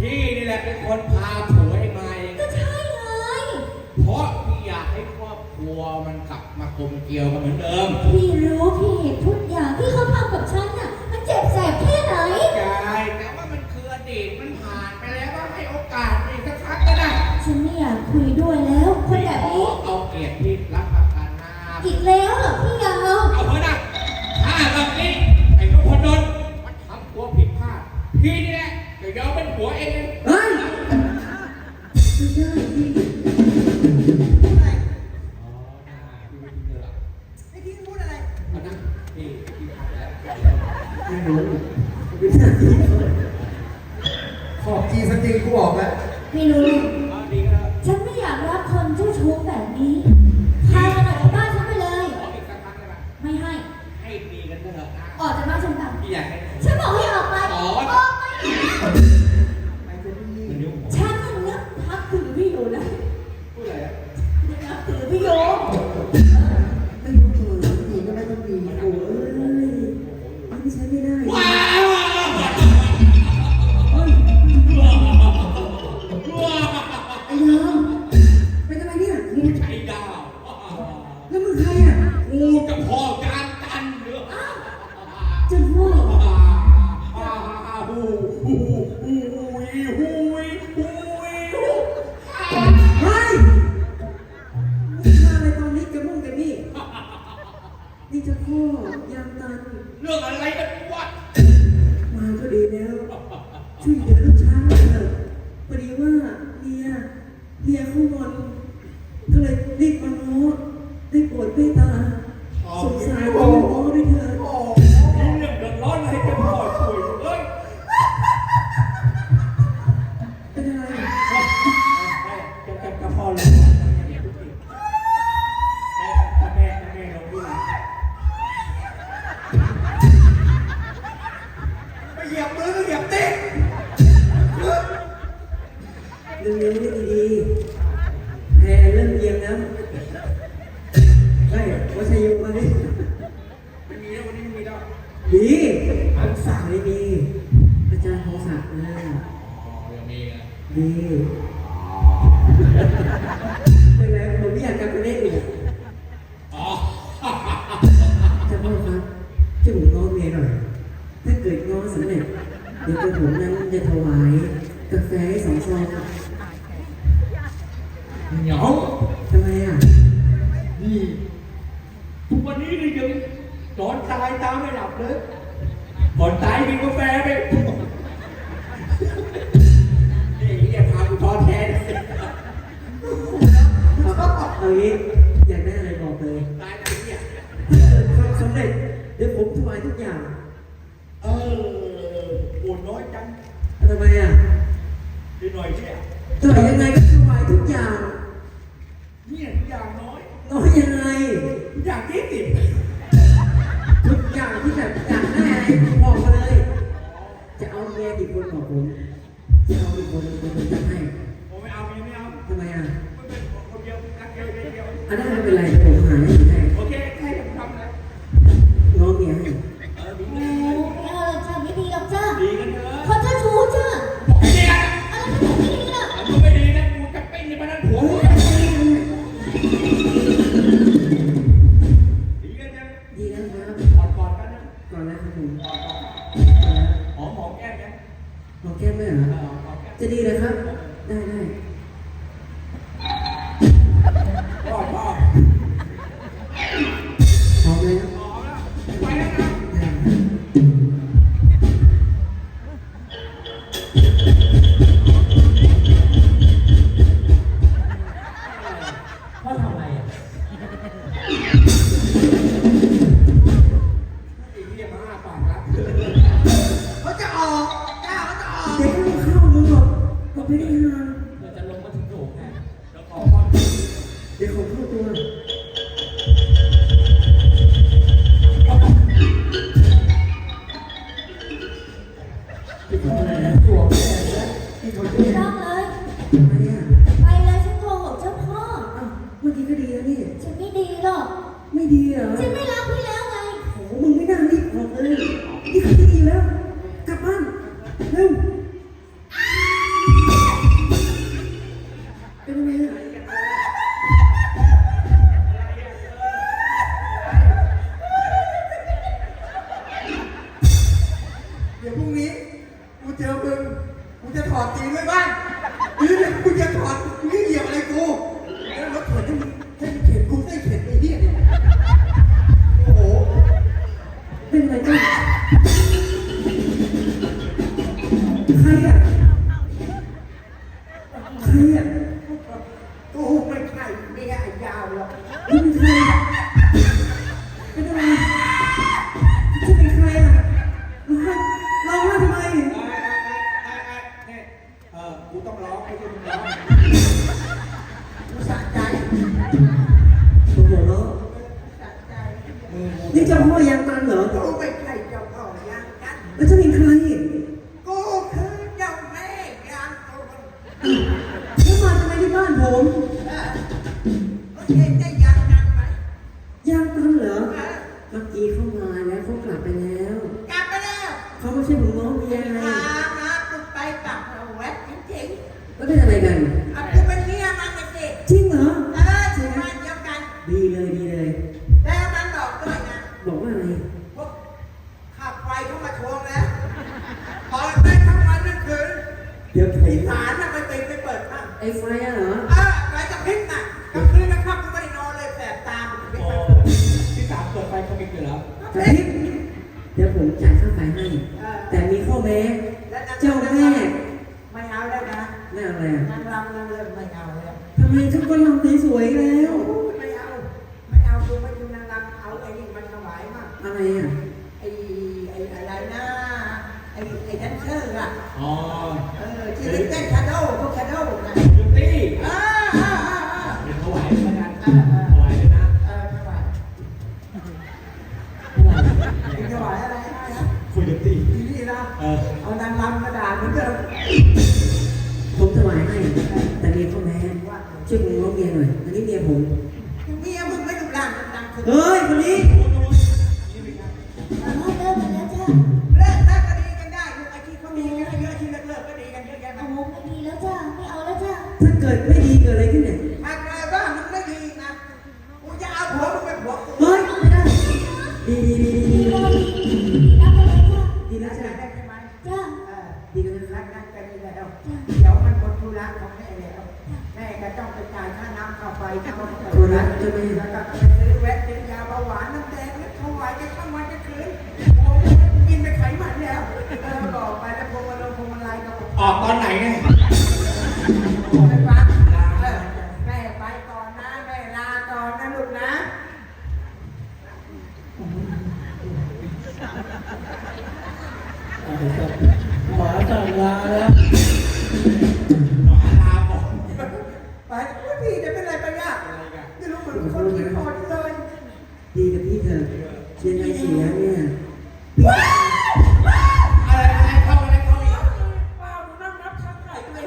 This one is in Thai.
พี่นี่แหละเป็นคนพาผัวให้มาก็ใช่เลย เพราะพี่อยากให้ครอบครัวมันกลับมากลมเกลียวกันเหมือนเดิมพี่รู้พี่เห็นทุกอย่างที่เขาทำกับฉันน่ะ มันเจ็บแสบแค่ไหน ใช่แต่ว่ามันคืออดีตมันผ่านไปแล้วก็ให้โอกาสอีกสักครั้งก็ได้ฉันไม่อยากคุยด้วยแล้ว คนแบบนี้ เอาเกียรติษรับประกันหน้า อีกแล้ Minum. ยางตันเรื่องอะไรกันวะมาก็ดีแล้ว ช่วยเหลือลูกช้างเถอะพอดีว่าเฮียเฮียเขางอนก็เลยรีบมาง้อได้ปวดเมตตา หยียบมือเหยียบติ๊กเรื่องเลี้ไม่ดีแพรเรื่อมเยียงนะใช่ว่าใช่ยุงมาดไม่มีแล้ววันนี้ไม่มีแล้วมีองศาไม่มีอาจารย์ของศักดิ์นะมี กาแฟสองซองอะเหนียวทำไมอะนี่ทุกวันนี้นี่ยังนอนตายตามไม่หลับเลยก่อนตายกินกาแฟไป ยี่สิทุกอย่างที่แบบอยากได้บอกมาเลย จะเอาเมียกี่คนของผม จะเอากี่คนผมจะให้ผมไม่เอาไม่เอาทำไมอะคนเดียวรัเดียวอันนั้นไม่เป็นไร กูจะถอดจริงไว้บ้างนี่กูจะถอด ผมหัวเราะสะใจนี่เจ้าพ่อยังตันเหรอกูไม่ใช่เจ้าพ่อยังกันแล้วจะเป็นใครกูคือเจ้าแม่ยางตัวแล้วมาทำไมที่บ้านผมเออเขาเห็นได้ยั เปิดไฟเขามิกอยู่แล้วกระพริบเดี๋ยวผมจ่ายค่าไฟให้แต่มีข้อแม้แล้วนางเจ้าแม่ไม่เอาแล้วนะไม่เอาอะไรอะนางรำนางเริ่มไม่เอาแล้วทำไมทุกคนทำสวยๆแล้ว ไม่เอาไม่เอาดูไม่ดูนางรำเอาไอ้นี่มันถวายมากอะไรอะไอ้ไอ้อะไรนะไอ้ไอ้แดนเซอร์อะอ๋อเออที่เล่นเต้นชาโดว์พวกชาโดว์นะ ถวายอะไรให้นะคุยยูตี้ที่นี่นะ เออเอานางรำมาด่าเหมือนเดิมผมถวายให้ แต่เมีข้อแม้ช่วยผมร้องเมียหน่อย อันนี้เมียผม เมียมึงไม่ดูร่างดังๆคือเฮ้ยคนนี้อ๋อเลิกกันแล้วจ้าเลิกได้ก็ดีกันได้ลูกอ้ที่เขามีกันเยอะที่เลิกเลิกก็ดีกันเยอะแยะโอ้มากไม่ดีแล้วจ้าไม่เอาแล้วจ้าถ้าเกิดไม่ดีเกิดอะไรขึ้นเนี่ย ธุระแล้วก็ไปซื้อแวะซื้อยาเบาหวานน้ำแดงแล้วถวายกันทั้งวันทั้งคืนโอ้ยกินไปไขมันแล้วเออบอกไปแล้วพวงมาลงพวงมาลัยก็บอกออกตอนไหนเนี่ยไปฟังเออแม่ไปก่อนนะแม่ลาก่อนนะลูกนะหมาสั่งลาแล้วหมาลาบอก ไปอุ๊ยพี่จะเป็นอะไรไปอะไม่รู้เหมือนคนขี้คอนเลยดีกับพี่เถอะยังไงเสียเนี่ยอะไรอะไรเข้าอะไรเข้าอีกว้าวนั่งนับชักไก่เลย